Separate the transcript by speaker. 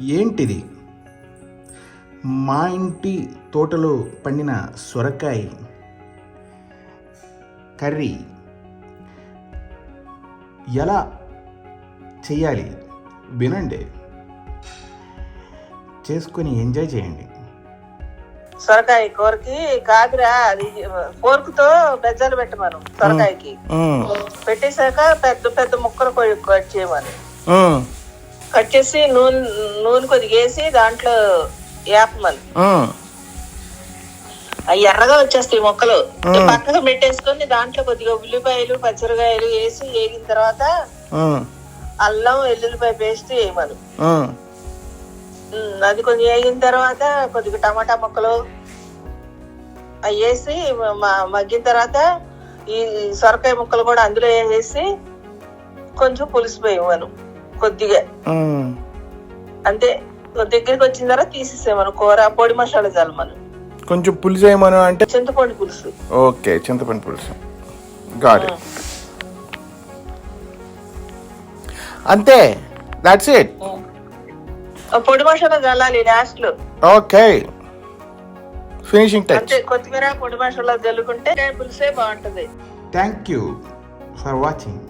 Speaker 1: ఏంటిది? మా ఇంటి తోటలో పండిన సొరకాయ కర్రీ ఎలా చేయాలి వినండి. చేసుకొని ఎంజాయ్ చేయండి.
Speaker 2: సొరకాయ కూరకి కాదురా అది ఫోర్క్తో బెజ్జలు పెట్టమను సొరకాయకి. పెట్టేశాక పెద్ద పెద్ద ముక్కలు కట్ చేయమను కట్ చేసి నూనె నూనె కొద్దిగా వేసి దాంట్లో వేపమను అవి ఎర్రగా వచ్చేస్తాయి మొక్కలు. పక్కకు పెట్టేసుకొని దాంట్లో కొద్దిగా ఉల్లిపాయలు పచ్చిమిరకాయలు వేసి వేగిన తర్వాత అల్లం వెల్లుల్లిపాయ పేస్ట్ వేయమను. అది కొంచెం వేగిన తర్వాత కొద్దిగా టమాటా ముక్కలు అవి వేసి మగ్గిన తర్వాత ఈ సొరకాయ ముక్కలు కూడా అందులో వేసేసి కొంచెం పులుసు పోయమను కొద్దిగా. అంతే దగ్గరికి వచ్చిన తర్వాత తీసేసేమను కూర పొడి మసాలా చల్లమను
Speaker 1: కొంచెం పులుసు ఏమను అంటే?
Speaker 2: చింతపండు పులుసు.
Speaker 1: ఓకే చింతపండు పులుసు. గాడ్ అంతే దాట్స్ ఇట్
Speaker 2: ఆ పొడి మసాలా చల్లాలి లాస్ట్లో.
Speaker 1: ఓకే. ఫినిషింగ్ టచ్
Speaker 2: అంతే కొత్తిమీర పొడి మసాలా చల్లుకుంటే పులుసే బాగుంటది.
Speaker 1: Thank you for watching